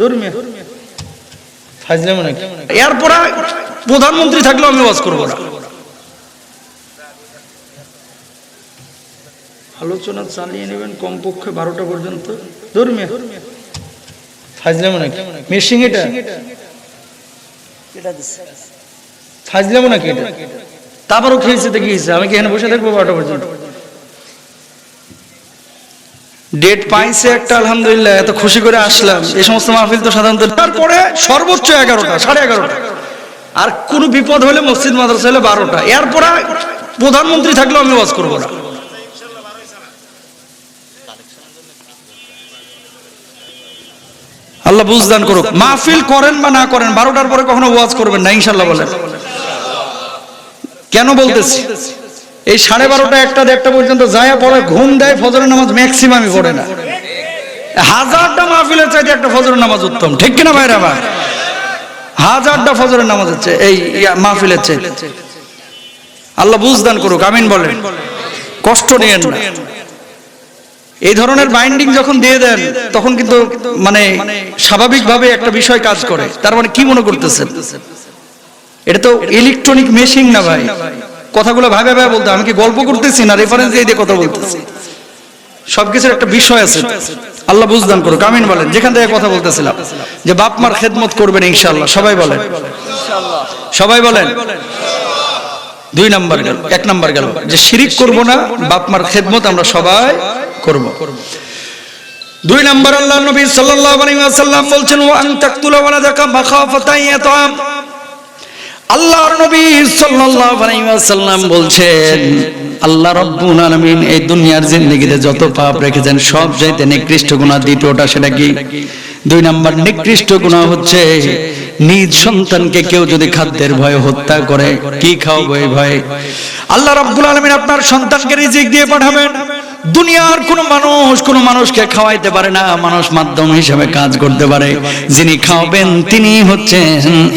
ধর্মীয় ফাজলামো নাকি? এরপরে প্রধানমন্ত্রী থাকলেও আমি ওয়াজ করব না। আলোচনা চালিয়ে নেবেন কমপক্ষে বারোটা পর্যন্ত। ধর্মীয় ফাজলামো নাকি? মেশিং এটা? ফাজলামো নাকি এটা? তারপরও খেয়েছে তো খেয়েছে আমি কি এখানে বসে থাকব বারোটা পর্যন্ত? ডেট পাইছে একটা, আলহামদুলিল্লাহ, এত খুশি করে আসলাম। এই সমস্ত মাহফিল তো সাধারণত তারপরে সর্বোচ্চ এগারোটা, সাড়ে এগারোটা। আর কোনো বিপদ হলে মসজিদ, মাদ্রাসা হলে বারোটা। এরপরে প্রধানমন্ত্রী থাকলেও আমি ওয়াজ করব না। আল্লাহ বুঝদান করুক। মাহফিল করেন বা না করেন, বারোটার পরে কখনো ওয়াজ করবেন না ইনশাল্লাহ বলেন। কেন বলতেছি? এই সাড়ে বারোটা, একটা দেড়টা পর্যন্ত যায় পরে ঘুম দেয়, ফজরের নামাজ ম্যাক্সিমামই পড়ে না। হাজারটা মাহফিলের চাইতে একটা ফজরের নামাজ উত্তম। ঠিক কিনা ভাইরা ভাই? হাজারটা ফজরের নামাজ হচ্ছে এই মাহফিলের চাইতে আল্লাহ বুঝদান করুক, আমিন বলেন। কষ্ট নিয়েন না। এই ধরনের বাইন্ডিং যখন দিয়ে দেন, তখন কিন্তু মানে স্বাভাবিকভাবে একটা বিষয় কাজ করে। তার মানে কি মনে করতেছেন? এটা তো ইলেকট্রনিক মেশিন না ভাই। কথাগুলো ভাবে ভাবে বলতে আমি কি গল্প করতেছি না রেফারেন্স দিয়ে কথা বলতেছি? সবকিছুর একটা বিষয় আছে। আল্লাহ বুঝদান করুক, আমিন বলেন। যেখান থেকে কথা বলতেছিলাম, যে বাপ মার খেদমত করবেন ইনশাআল্লাহ। সবাই বলেন। সবাই বলেন। দুই নাম্বার গেল, এক নাম্বার গেল। যে শিরিক করব না, বাপ মার খেদমত আমরা সবাই করব। দুই নাম্বার আল্লাহ নবী সাল্লাল্লাহু আলাইহি ওয়াসাল্লাম বলছেন, ওয়া আন তাকতুলা ওয়ালাদাকা মাখাফাতান ইয়াতাম আল্লাহর নবী সাল্লাল্লাহু আলাইহি ওয়াসাল্লাম বলছেন, আল্লাহ রাব্বুল আলামিন এই দুনিয়ার জিন্দেগিতে যত পাপ রেখেছেন, সব চাইতে নিকৃষ্ট গুনাহ দ্বিতীয়টা সেটা কি? দুই নাম্বার, নিকৃষ্ট গুনাহ হচ্ছে নিজ সন্তানকে কেউ যদি খাদ্যের ভয়ে হত্যা করে, কি খাওয়াবো এই ভয়ে? আল্লাহ রাব্বুল আলামিন আপনার সন্তানকে রিজিক দিয়ে পাঠাবেন। দুনিয়ার কোন মানুষ কোন মানুষকে খাওয়াইতে পারে না, মানুষ মাধ্যম হিসেবে কাজ করতে পারে। যিনি খাওয়াবেন তিনি হচ্ছেন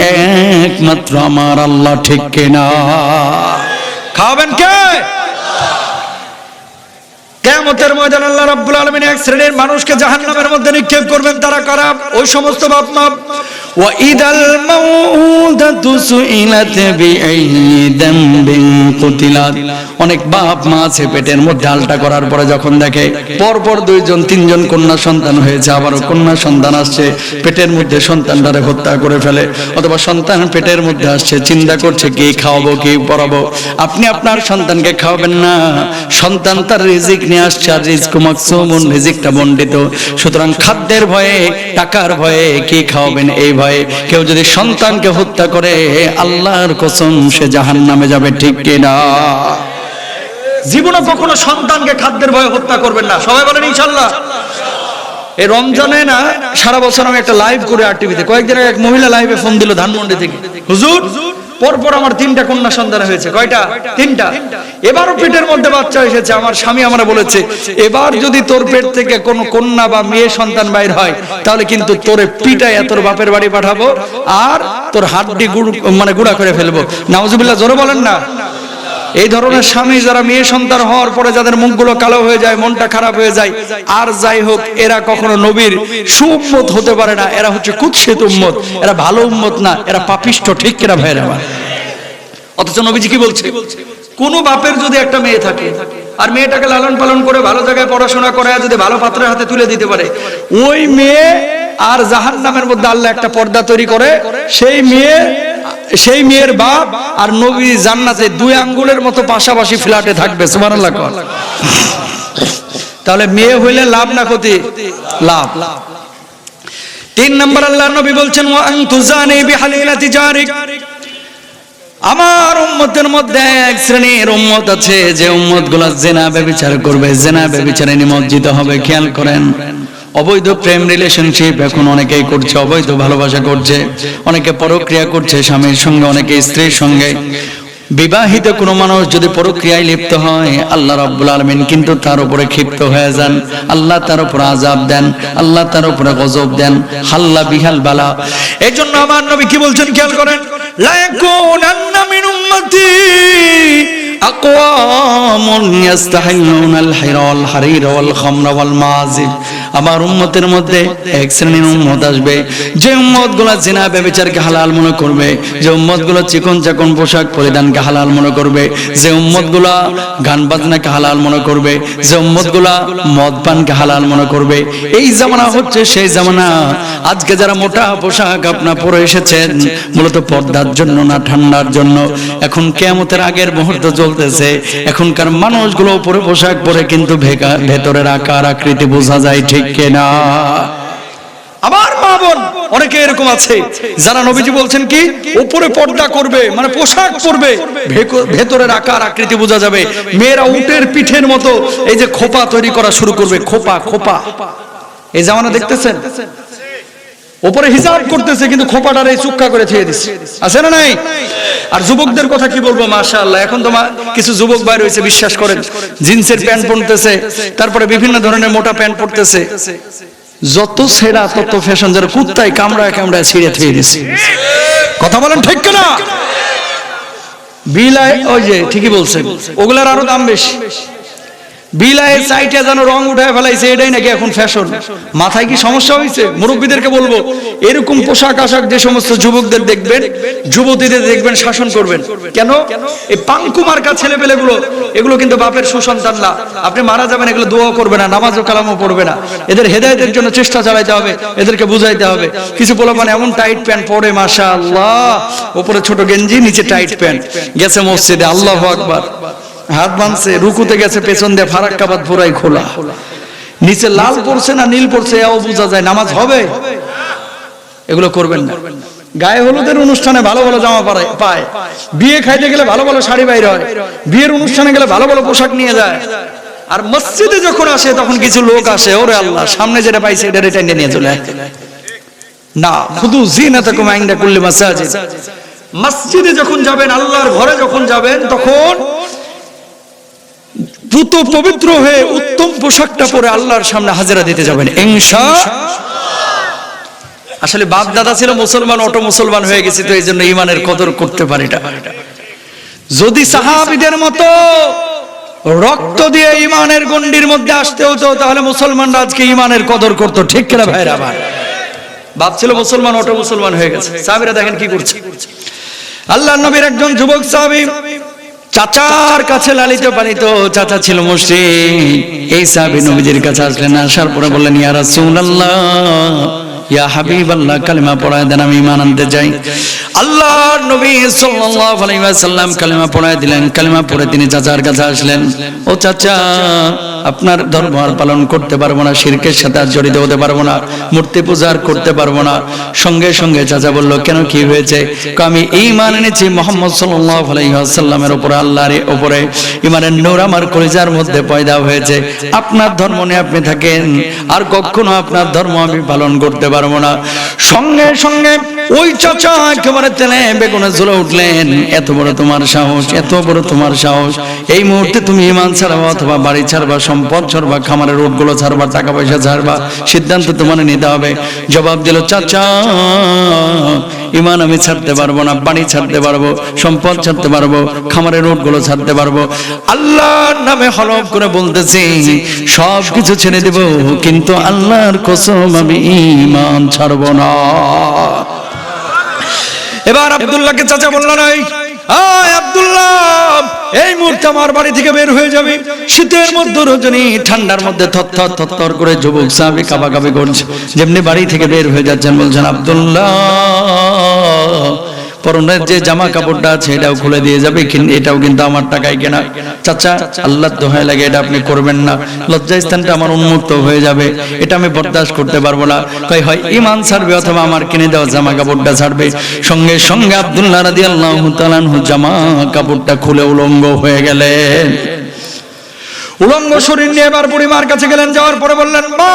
একমাত্র আমার আল্লাহ, ঠিক কিনা? খাওয়াবেন কে? কেমতের ময়দান আল্লাহ রাব্বুল আলামিন এক শ্রেণির মানুষকে জাহান্নামের মধ্যে নিক্ষেপ করবেন, তারা কারা? ওই সমস্ত বাপ মা ওয়া ইদাল মাউদাতু সুইলাত বিআই দামবিন কুতিলাত। অনেক বাপ মা আছে পেটের মধ্যে আলটা করার পরে যখন দেখে পর পর দুইজন, তিনজন কন্যা সন্তান হয়েছে, আবারও কন্যা সন্তান আসছে, পেটের মধ্যে সন্তানটারে হত্যা করে ফেলে, অথবা সন্তান পেটের মধ্যে আসছে, চিন্তা করছে কি খাওয়াবো, কি পড়াবো। আপনি আপনার সন্তানকে খাওয়াবেন না, সন্তান তার রিজিক নিয়ে আসছে, আর রিজক মাকসুমুন রিজিকটা বন্ডিত সুতরাং খাদ্যের ভয়ে, টাকার ভয়ে কি খাওয়াবেন এই ভয়ে? কেউ যদি সন্তানকে হত্যা করে, আল্লাহর কসম, সে জাহান্নামে যাবে, ঠিক কিনা জীবনে কখনো সন্তানকে খাদ্যের ভয়ে হত্যা করবেন না। সবাই বলেন, ইনশাল্লাহ। এই রমজানে না, সারা বছর আমি একটা লাইভ করে আর টিভিতে কয়েকদিন আগে এক মহিলা লাইভে ফোন দিল ধানমন্ডি থেকে। হুজুর পরপর আমার তিনটা কন্যা সন্তান হয়েছে। কয়টা? তিনটা। এবারও পেটের মধ্যে বাচ্চা এসেছে। আমার স্বামী আমরা বলেছে, এবার যদি তোর পেট থেকে কোনো কন্যা বা মেয়ে সন্তান বাইর হয়, তাহলে কিন্তু তোরে পিটায় তোর বাপের বাড়ি পাঠাবো আর তোর হাড্ডি গুড় মানে গুড়া করে ফেলব। নাওজুবিল্লাহ জোরে বলেন না। এই ধরনের স্বামী যারা মেয়ে সন্তান হওয়ার পরে যাদের মুখগুলো কালো হয়ে যায়, মনটা খারাপ হয়ে যায়, আর যাই হোক, এরা কখনো নবীর সুম্মত হতে পারে না। এরা হচ্ছে কুৎসিত উম্মত। এরা ভালো উম্মত না, এরা পাপিষ্ট ঠিক কিনা ভাইয়ের? আমার অথচ নবীজি কি বলছে? কোন বাপের যদি একটা মেয়ে থাকে, আর মেয়েটাকে লালন পালন করে ভালো জায়গায় পড়াশোনা করে যদি ভালো পাত্রের হাতে তুলে দিতে পারে, ওই মেয়ে আর জাহান নামের মধ্যে আল্লাহ একটা পর্দা তৈরি করে, সেই মেয়ে সেই মেয়ের বাপ আর নবী জান্নাতে দুই আঙ্গুলের মতো পাশাপাশি ফ্ল্যাটে থাকবে, সুবহানাল্লাহ। তাহলে মেয়ে হইলে লাভ না ক্ষতি? লাভ। তিন নম্বর আল্লাহ নবী বলছেন আমার উম্মতের মধ্যে এক শ্রেণির উম্মত আছে, যে উম্মতগুলা জেনা ব্যবচার করবে, জেনা ব্যবচারে নিমজ্জিত হবে, খেয়াল করেন। অবৈধ প্রেম রিলেশনশিপ এখন অনেকেই করছে, অবৈধ ভালোবাসা করছে, অনেকে পরক্রিয়া করছে স্বামীর সঙ্গে, অনেকে স্ত্রীর সঙ্গে। বিবাহিত কোনো মানুষ যদি পরক্রিয়ায় লিপ্ত হয়, আল্লাহ রাব্বুল আলমিন কিন্তু তার উপরে ক্ষিপ্ত হয়ে যান। আল্লাহ তার উপরে আজাব দেন, আল্লাহ তার উপরে গজব দেন। হাল্লা বিহাল বালা। এই জন্য আমার নবী কি বলছেন খেয়াল করেন? লায়াকুনান্না মিন উম্মতি আকওয়ামুন ইয়াস্তাহিউনাল হাইরা ওয়াল ওয়াল খামরা ওয়াল মাযিব আমার উম্মতের মধ্যে এক শ্রেণির উম্মত আসবে। যে উম্মতগুলা জেনা, ব্যবচারকে হালাল মনে করবে, যে উম্মতগুলো চিকন চাকন পোশাক পরিধানকে হালাল মনে করবে, যে উম্মতগুলা গান বাজনাকে হালাল মনে করবে, যে উম্মতগুলা মদ পানকে হালাল মনে করবে। এই জামানা হচ্ছে সেই জামানা। আজকে যারা মোটা পোশাক আপনার পরে এসেছেন, মূলত পর্দার জন্য না ঠান্ডার জন্য। এখন কেমতের আগের মুহূর্ত চলতেছে। এখনকার মানুষগুলো পরে পোশাক পরে কিন্তু ভেতরের আকার আকৃতি বোঝা যায় ঠিক কিনা? আমার মা বোন, অনেকে এরকম আছে, যারা নবীজি বলছেন কি, উপরে পর্দা করবে মানে পোশাক পরবে ভেতরের আকার আকৃতি বোঝা যাবে। মেয়েরা উটের পিঠের মতো এই যে খোপা তৈরি করা শুরু করবে, খোপা খোপা। এই জামানা দেখতেছেন? ওপরে হিসাব করতেছে, কিন্তু খোপাটার এই চুক্কা করে দিচ্ছে আছে না নাই? আর যুবকদের কথা কি বলব? মাশাআল্লাহ, এখন তোমার কিছু যুবক ভাই রয়েছে, বিশ্বাস করেন। জিন্সের প্যান্ট পরতেছে, তারপরে বিভিন্ন ধরনের মোটা প্যান্ট পরতেছে। যত ছেঁড়া, তত ফ্যাশন যারা কুত্তায় কামড়ায় কামড়ায় ছিঁড়ে থুয়ে দিচ্ছে কথা বলেন ঠিক না বিলায় ওই যে ঠিকই বলছেন, ওগুলার আরও দাম বেশি। বিলায় সাইটে যেন রং উঠায় ফেলাইছে, এটাই নাকি এখন ফ্যাশন। মাথায় কি সমস্যা হয়েছে মুরব্বীদেরকে বলব, এরকম পোশাক আশাক যে সমস্ত যুবকদের দেখবেন, যুবতীদের দেখবেন, শাসন করবেন। কেন? এই পাঙ্কু মার্কা ছেলে পেলেগুলো এগুলো কিন্তু বাপের সুসন্তান না আপনি মারা যাবেন, এগুলো দোয়া করবে না, নামাজও কালামও পড়বে না। এদের হেদায়তের জন্য চেষ্টা চালাইতে হবে, এদেরকে বুঝাইতে হবে। কিছু পোলা মানে এমন টাইট প্যান্ট পরে মাশা আল্লাহ উপরে ছোট গেঞ্জি, নিচে টাইট প্যান্ট। গেছে মসজিদে, আল্লাহ আকবার। হাত বাঁধছে, রুকুতে গেছে, পেছন দিয়ে ফারাক্কাবাদ পুরাই খোলা। নিচে লাল পড়ছে না নীল পড়ছে, এও বোঝা যায়, নামাজ হবে? এগুলো করবেন না। গায়ে হলুদের অনুষ্ঠানে ভালো ভালো জামা পায়। বিয়ে খাইতে গেলে ভালো ভালো শাড়ি বাইর হয়। বিয়ের অনুষ্ঠানে গেলে ভালো ভালো পোশাক নিয়ে যায়। আর মসজিদে যখন আসে, তখন কিছু লোক আসে, ওরে আল্লাহ, সামনে যেটা পাইছে এটা টেনে নিয়ে চলে। না শুধু জিনাতাকুম ইনদা কুল্লি মাসাজিদ। মসজিদে যখন যাবেন, আল্লাহর ঘরে যখন যাবেন, তখন দ্রুত পবিত্র হয়ে উত্তম পোশাকটা পরে আল্লাহর সামনে হাজিরা দিতে যাবেন ইনশা আসলে বাপ দাদা ছিল মুসলমান, অটো মুসলমান হয়ে গেছে, তো এই জন্য ইমানের কদর করতে পারি যদি সাহাবিদের মতো রক্ত দিয়ে ইমানের গন্ডির মধ্যে আসতে হতো, তাহলে মুসলমানরা আজকে ইমানের কদর করতো, ঠিক কিনা ভাইরা? আমার বাপ ছিল মুসলমান, অটো মুসলমান হয়ে গেছে। সাহাবিরা দেখেন কি করছে। আল্লাহ নবীর একজন যুবক সাহাবী চাচার কাছে লালিত পালিত চাচা ছিল মুশরিক এই সাহাবী নবীজির কাছে আসলেন, আসার পরে বললেন, ইয়া রাসূলুল্লাহ, ইয়া হাবিবাল্লাহ, কালিমা পড়ায় দেন, আমি ঈমান আনতে চাই। আল্লাহ নবী সাল্লাল্লাহু আলাইহি ওয়াসাল্লাম কালিমা পড়ায় দিলেন। কালিমা পড়ে তিনি চাচার কাছে আসলেন, ও চাচা আপনার ধর্ম আর পালন করতে পারব না, শিরকের সাথে আর জড়িত হতে পারব না, মূর্তি পূজা আর করতে পারব না। সঙ্গে সঙ্গে চাচা বলল, কেন কি হয়েছে? আমি ঈমান এনেছি মোহাম্মদ সাল্লাল্লাহু আলাইহি ওয়াসাল্লামের উপরে ইমানের নূর আমার কলিজার মধ্যে পয়দা হয়েছে। আপনার ধর্ম নিয়ে আপনি থাকেন, আর কখনো আপনার ধর্ম আমি পালন করতে পারব না। সঙ্গে সঙ্গে ওই চাচা একেবারে তেলে বেগুনে জ্বলে উঠলেন, এত বড় তোমার সাহস, এত বড় তোমার সাহস। এই মুহূর্তে তুমি ইমান ছাড়বা অথবা বাড়ি ছাড়বা সম্পদ ছাড়বা খামারের রোডগুলো ছাড়বা টাকা পয়সা ছাড়বা সিদ্ধান্ত তোমার নিতে হবে। জবাব দিল, চাচা, ইমান আমি ছাড়তে পারব না, বাড়ি ছাড়তে পারব, সম্পদ ছাড়তে পারব, খামারের রোডগুলো ছাড়তে পারব। আল্লাহর নামে হলফ করে বলতেছি সব কিছু ছেড়ে দেব, কিন্তু আল্লাহর কসম আমি ইমান ছাড়বো না। এবার আব্দুল্লাহকে চাচা বলল নাই আয় আব্দুল্লাহ এই মুহূর্তে আমার বাড়ি থেকে বের হয়ে যাবে। শীতের মধ্যে রজনী, ঠান্ডার মধ্যে থরথর থরথর করে যুবক সাহাবি কাবাকাবি করছে। যেমনি বাড়ি থেকে বের হয়ে যাচ্ছেন বলছেন, আব্দুল্লাহ পরনের যে জামা কাপড়টা আছে এটাও খুলে দিয়ে যাবে এটাও কিন্তু আমার টাকায় কেনা। চাচা আল্লাহ দোহাই লাগে এটা আপনি করবেন না। লজ্জা স্থানটা আমার উন্মুক্ত হয়ে যাবে। এটা আমি বরদাস্ত করতে পারব না। কই হয় ইমান ছাড়বে অথবা আমার কিনে দেওয়া জামা কাপড়টা ছাড়বে। সঙ্গে সঙ্গে আব্দুল্লাহ রাদি আল্লাহ তালানহু জামা কাপড়টা খুলে উলঙ্গ হয়ে গেলেন। উলঙ্গ শরীর নিয়ে এবার বুড়িমার কাছে গেলেন যাওয়ার পরে বললেন মা!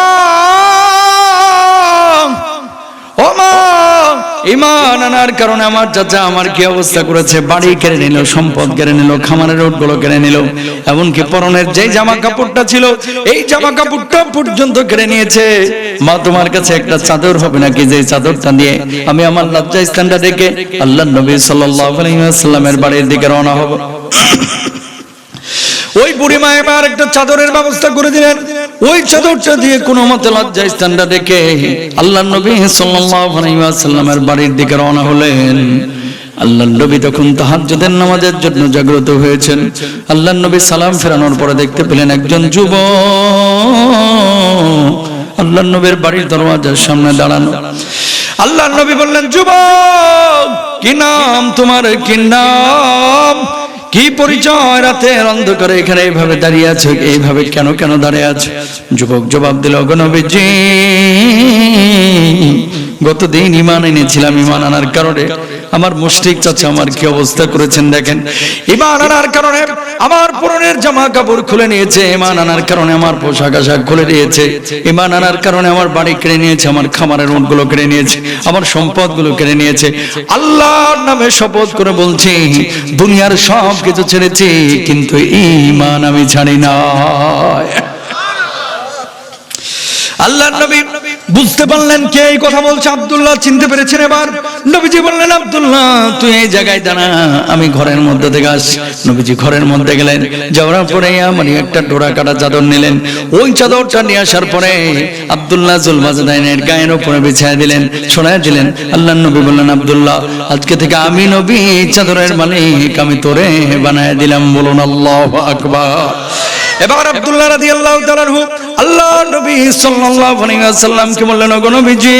ও মা! ইমান আনার কারণে আমার চাচা আমার কি অবস্থা করেছে? বাড়ি কেড়ে নিল, সম্পদ কেড়ে নিল, খামারের রোডগুলো কেড়ে নিল, এমনকি পরনের যে জামা কাপড়টা ছিল, এই জামা কাপড়টা পর্যন্ত কেড়ে নিয়েছে। মা, তোমার কাছে একটা চাদর হবে নাকি? যে চাদরটা দিয়ে আমি আমার লজ্জা স্থানটা দেখে আল্লাহ নবী সাল্লাল্লাহু আলাইহি ওয়াসাল্লামের বাড়ির দিকে রওনা হব। ওই বুড়িমা এবার একটা চাদরের ব্যবস্থা করে দিলেন। ওই চাদরটা দিয়ে কোনো মতে লজ্জা স্থানটা দেখে আল্লাহ নবী ওয়াসাল্লামের বাড়ির দিকে রওনা হলেন। আল্লাহ নবী তখন তাহাজ্জুদের নামাজের জন্য জাগ্রত হয়েছেন। আল্লাহ নবী সালাম ফেরানোর পরে দেখতে পেলেন একজন যুবক। আল্লাহ নবীর বাড়ির দরওয়াজার সামনে দাঁড়ানো। আল্লাহ নবী বললেন, যুবক, কি নাম তোমার? কি নাম? কি পরিচয় রাতের অন্ধকারে এখানে এইভাবে দাঁড়িয়ে আছে? এইভাবে কেন কেন দাঁড়িয়ে আছে? যুবক জবাব দিল গণবীজি গতদিন ইমান এনেছিলাম ইমান আনার কারণে আমার মুশরিক চাচা আমার কি অবস্থা করেছেন দেখেন। ইমান আনার কারণে আমার পুরনের জামা কাপড় খুলে নিয়েছে ইমান আনার কারণে আমার পোশাক আশাক খুলে নিয়েছে ইমান আনার কারণে আমার বাড়ি কেড়ে নিয়েছে, আমার খামারের উটগুলো কেড়ে নিয়েছে, আমার সম্পদগুলো কেড়ে নিয়েছে। আল্লাহর নামে শপথ করে বলছি, দুনিয়ার সব কিছু ছেড়েছি, কিন্তু ইমান আমি ছাড়ি না আল্লাহ নবী বুঝতে পারলেন কে এই কথা বলছে আব্দুল্লাহ? চিনতে পেরেছেন এবার? নবীজি বললেন, আব্দুল্লাহ, তুই এই জায়গায় দাঁড়া, আমি ঘরের মধ্যে থেকে আস নবীজি ঘরের মধ্যে গেলেন, যাওয়ার পরে আমার একটা ডোরা কাটা চাদর নিলেন। ওই চাদরটা নিয়ে আসার পরে আব্দুল্লাহ জুলবাজাদাইনের গায়ের উপরে বিছায় দিলেন শোনায় দিলেন। আল্লাহ নবী বললেন, আব্দুল্লাহ, আজকে থেকে আমি নবী, চাদরের মালিক, আমি তোরে বানায় দিলাম। বলুন, আল্লাহ আকবার। এবার আব্দুল্লাহ রাদিয়াল্লাহু তাআলা আল্লাহ নবী সাল্লাল্লাহু আলাইহি ওয়াসাল্লামকে বললেন, ওগো নবীজি,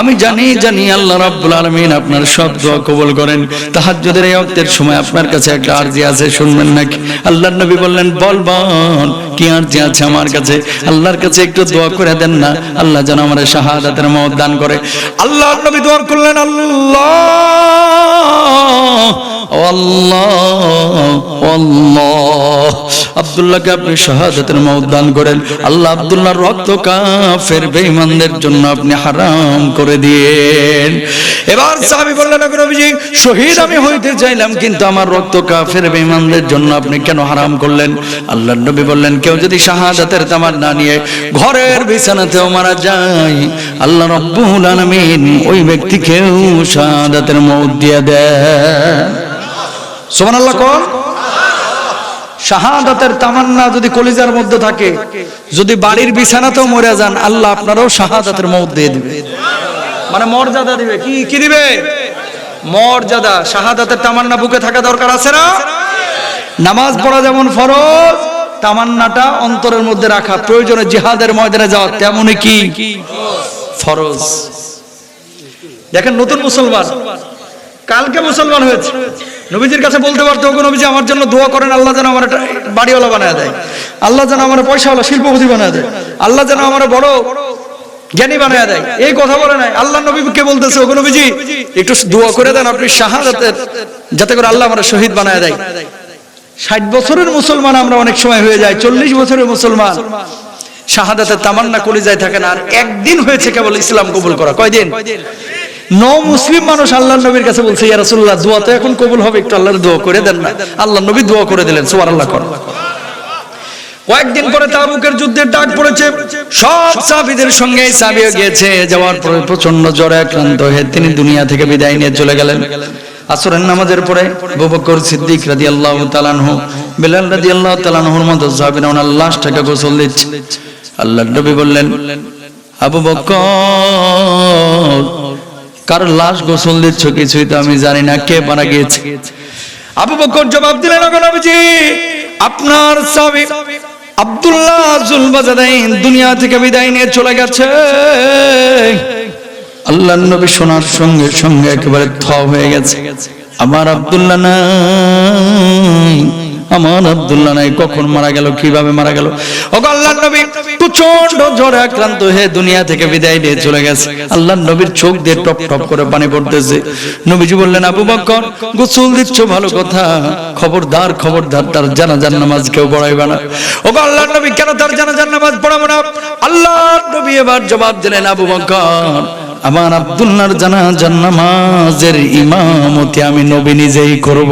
আমি জানি জানি আল্লাহ রাব্বুল আলামিন আপনার সব দোয়া কবুল করেন। তাহাজ্জুদের এই ওয়াক্তের সময় আপনার কাছে একটা আরজি আছে, শুনবেন নাকি? আল্লাহর নবী বললেন, বল বল, কি আরজি আছে আমার কাছে? আল্লাহর কাছে একটু দোয়া করে দেন না। আল্লাহ যেন আমার শাহাদাতের মত দান করে। আল্লাহর নবী দোয়া করলেন, আল্লাহ আল্লাহ আল্লাহ। আব্দুল্লাহকে আপনি শাহাদাতের মওত দান করেন। আল্লাহ আব্দুল্লাহর রক্ত কাফের বেঈমানদের জন্য আপনি হারাম করে দিয়েন। এবার সাহাবী বললেন নবী নবীজি, শহীদ আমি হইতে চাইলাম, কিন্তু আমার রক্ত কাফের বেঈমানদের জন্য আপনি কেন হারাম করলেন? আল্লাহর নবী বললেন, কেউ যদি শাহাদাতের তামার না নিয়ে ঘরের বিছানাতেও মারা যায়, আল্লাহ রব্বুল আলামিন ওই ব্যক্তিকেও শাহাদাতের মওত দিয়ে দেয় সুবহানাল্লাহ, কোন? শাহাদাতের তামান্না যদি কলিজার মধ্যে থাকে, যদি বাড়ির বিছানাতেও মরে যান, আল্লাহ আপনারও শাহাদাতের মৌত দিয়ে দিবে। মানে মর্যাদা দিবে। কি কি দিবে? মর্যাদা, শাহাদাতের তামান্না বুকে থাকা দরকার আছে না? নামাজ পড়া যেমন ফরজ, তামান্নাটা অন্তরের মধ্যে রাখা। প্রয়োজনে জিহাদের ময়দানে যাওয়া তেমনই কি? ফরজ। দেখেন, নতুন মুসলমান। কালকে মুসলমান হয়েছে। নবীজির কাছে বলতে পারতো, ওগো নবীজি, আমার জন্য দোয়া করেন, আল্লাহ যেন আমার একটা বাড়িওয়ালা বানায় দেয়। আল্লাহ যেন আমার পয়সাওয়ালা শিল্পপতি বানায় দেয়। আল্লাহ যেন আমার বড় জ্ঞানী বানায় দেয়। এই কথা বলে নাই। আল্লাহ নবীকে বলতেছে, ওগো নবীজি, একটু দোয়া করে দেন, আপনি শাহাদাতের, যাতে করে আল্লাহ আমার শহীদ বানায় দেয়। ষাট বছরের মুসলমান আমরা অনেক সময় হয়ে যায় চল্লিশ বছরের মুসলমান। শাহাদাতের তামান্না কলিজায় থাকে না। আর একদিন হয়েছে কেবল ইসলাম কবুল করা। কয়দিন? ন মুসলিম মানুষ আল্লাহ নবীর কাছে বলছে, ইয়া রাসূলুল্লাহ, দোয়া তো এখন কবুল হবে, একটু আল্লাহর দোয়া করে দেন না। আল্লাহ নবী দোয়া করে দিলেন, সুবহানাল্লাহ কর। কয়েকদিন পরে তাবুকের যুদ্ধের ডাক পড়েছে। সব সাহাবীদের সঙ্গে গিয়েছে, যাওয়ার পরে প্রচণ্ড জ্বরে আক্রান্ত হয়ে তিনি দুনিয়া থেকে বিদায় নিয়ে চলে গেলেন। আসরের নামাজের পরে আবু বকর সিদ্দিক রাদিয়াল্লাহু তাআলা আনহু, বিলাল রাদিয়াল্লাহু তাআলা আনহুর মতো সাহাবীরা ওনার লাশটাকে গোসল দিচ্ছে। আল্লাহর নবী বললেন, আবু বকর কার লাশ গোসল দিচ্ছ কিছুই তো আমি জানি না, কে মারা গিয়েছে? আবু বকর জবাব দিলেন আপনার সাহাবী আব্দুল্লাহ জুলবাজাদাইন দুনিয়া থেকে বিদায় নিয়ে চলে গেছে। আল্লাহ নবী শোনার সঙ্গে সঙ্গে একেবারে থ হয়ে গেছে। আমার আব্দুল্লাহ নাই। আমার আব্দুল্লাহ নাই, কখন মারা গেল, কীভাবে মারা গেল? ও আল্লাহ নবী প্রচণ্ড জ্বরে আক্রান্ত হয়ে দুনিয়া থেকে বিদায় নিয়ে চলে গেছে। আল্লাহ নবীর চোখ দিয়ে টপ টপ করে পানি পড়তেছে। নবীজি বললেন, আবু বকর, গোসল দিচ্ছ, ভালো কথা। খবরদার খবরদার, তার জানাজার নামাজ কেউ পড়াইবে না। ও আল্লাহ নবী, কেন তার জানাজার নামাজ পড়াবো না? আল্লাহ নবী এবার জবাব দিলেন, আবু বকর, আমার আব্দুল্লাহর জানাজার নামাজের ইমামতি আমি নবী নিজেই করব।